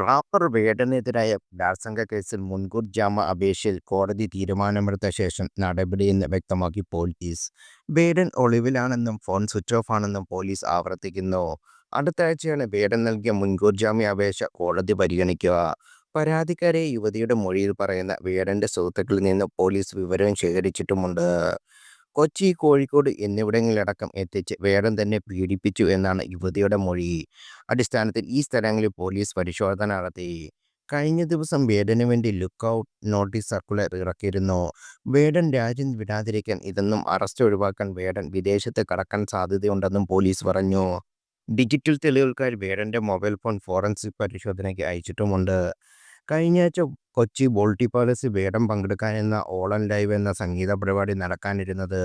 Wrapper വേടനെതിരായ ബലാത്സംഗ കേസിൽ മുൻകൂർ ജാമ അപേക്ഷയിൽ കോടതി തീരുമാനമെടുത്ത ശേഷം നടപടിയെന്ന് വ്യക്തമാക്കി പോലീസ്. വേടൻ ഒളിവിലാണെന്നും ഫോൺ സ്വിച്ച് ഓഫ് ആണെന്നും പോലീസ് ആവർത്തിക്കുന്നു. അടുത്തയാഴ്ചയാണ് വേടൻ നൽകിയ മുൻകൂർ ജാമ്യ അപേക്ഷ കോടതി പരിഗണിക്കുക. പരാതിക്കാരെ യുവതിയുടെ മൊഴിയിൽ പറയുന്ന വേടന്റെ സുഹൃത്തുക്കളിൽ നിന്ന് പോലീസ് വിവരം ശേഖരിച്ചിട്ടുമുണ്ട്. കൊച്ചി, കോഴിക്കോട് എന്നിവിടങ്ങളിലടക്കം എത്തിച്ച് വേഗം തന്നെ പീഡിപ്പിച്ചു എന്നാണ് യുവതിയുടെ മൊഴി. അടിസ്ഥാനത്തിൽ ഈ സ്ഥലങ്ങളിൽ പോലീസ് പരിശോധന നടത്തി. കഴിഞ്ഞ ദിവസം വേടന് വേണ്ടി ലുക്ക് ഔട്ട് നോട്ടീസ് സർക്കുലർ ഇറക്കിയിരുന്നു. വേടൻ രാജ്യം വിടാതിരിക്കാൻ ഇതെന്നും അറസ്റ്റ് ഒഴിവാക്കാൻ വേടൻ വിദേശത്ത് കടക്കാൻ സാധ്യതയുണ്ടെന്നും പോലീസ് പറഞ്ഞു. ഡിജിറ്റൽ തെളിവുകൾക്കായി വേടന്റെ മൊബൈൽ ഫോൺ ഫോറൻസിക് പരിശോധനയ്ക്ക് അയച്ചിട്ടുമുണ്ട്. കഴിഞ്ഞയാഴ്ച കൊച്ചി ബോൾട്ടി പാലസിൽ എന്ന ഓൾ ആൻഡ് ലൈവ് എന്ന സംഗീത പരിപാടി നടക്കാനിരുന്നത്.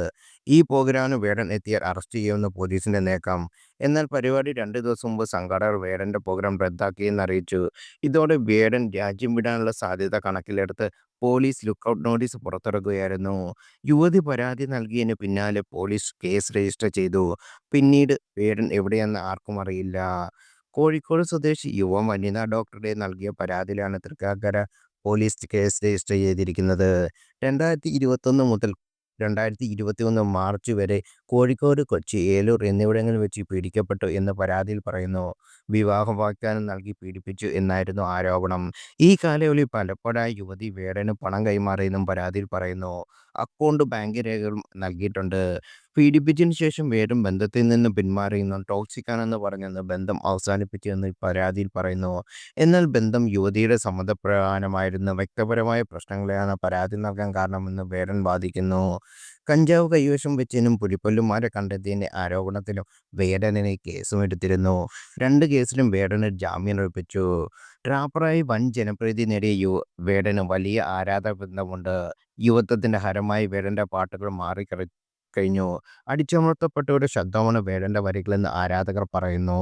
ഈ പ്രോഗ്രാമിന് വേടൻ എത്തിയാൽ അറസ്റ്റ് ചെയ്യുമെന്ന് പോലീസിന്റെ നീക്കം. എന്നാൽ പരിപാടി രണ്ട് ദിവസം മുമ്പ് സംഘാടകർ വേടന്റെ പ്രോഗ്രാം റദ്ദാക്കിയെന്ന് അറിയിച്ചു ഇതോടെ വേടൻ രാജ്യം വിടാനുള്ള സാധ്യത കണക്കിലെടുത്ത് പോലീസ് ലുക്ക് ഔട്ട് നോട്ടീസ് പുറത്തിറക്കുകയായിരുന്നു. യുവതി പരാതി നൽകിയതിന് പിന്നാലെ പോലീസ് കേസ് രജിസ്റ്റർ ചെയ്തു. പിന്നീട് വേടൻ എവിടെയെന്ന് ആർക്കും അറിയില്ല. കോഴിക്കോട് സ്വദേശി യുവ വനിതാ ഡോക്ടറുടെ നൽകിയ പരാതിയിലാണ് തൃക്കാക്കര പോലീസ് കേസ് രജിസ്റ്റർ ചെയ്തിരിക്കുന്നത്. രണ്ടായിരത്തി ഇരുപത്തൊന്ന് മുതൽ രണ്ടായിരത്തി ഇരുപത്തിമൂന്ന് മാർച്ച് വരെ കോഴിക്കോട്, കൊച്ചി, ഏലൂർ എന്നിവിടങ്ങളിൽ വെച്ച് പീഡിക്കപ്പെട്ടു എന്ന് പരാതിയിൽ പറയുന്നു. വിവാഹ വാഗ്ദാനം നൽകി പീഡിപ്പിച്ചു എന്നായിരുന്നു ആരോപണം. ഈ കാലയളവിൽ പലപ്പോഴായി യുവതി വേടന് പണം കൈമാറിയെന്നും പരാതിയിൽ പറയുന്നു. അക്കൗണ്ട് ബാങ്ക് രേഖകളും നൽകിയിട്ടുണ്ട്. പീഡിപ്പിച്ചതിനു ശേഷം വേറും ബന്ധത്തിൽ നിന്ന് പിന്മാറിയെന്നും ടോക്സിക് ആണെന്ന് പറഞ്ഞാണ് ബന്ധം അവസാനിപ്പിച്ചതെന്നും പരാതിയിൽ പറയുന്നു. എന്നാൽ ബന്ധം യുവതിയുടെ സമ്മതപ്രകാരമായിരുന്നെന്നും വ്യക്തപരമായ പ്രശ്നങ്ങളെയാണ് പരാതി നൽകാൻ കാരണമെന്ന് വേരൻ വാദിക്കുന്നു. കഞ്ചാവ് കൈവശം വെച്ചതിനും പുലിപ്പൊല്ലുമാരെ കണ്ടെത്തിയതിന്റെ ആരോപണത്തിലും വേടനെ കേസുമെടുത്തിരുന്നു. രണ്ട് കേസിലും വേടന് ജാമ്യം ലഭിച്ചു. റാപ്പറായി വൻ ജനപ്രീതി നേടിയ യു വേടന് വലിയ ആരാധ ആരാധകവൃന്ദമുണ്ട്. യുവത്വത്തിന്റെ ഹരമായി വേടന്റെ പാട്ടുകൾ മാറിക്കഴിഞ്ഞു. അടിച്ചമർത്തപ്പെട്ടവരുടെ ശബ്ദമാണ് വേടന്റെ വരികളെന്ന് ആരാധകർ പറയുന്നു.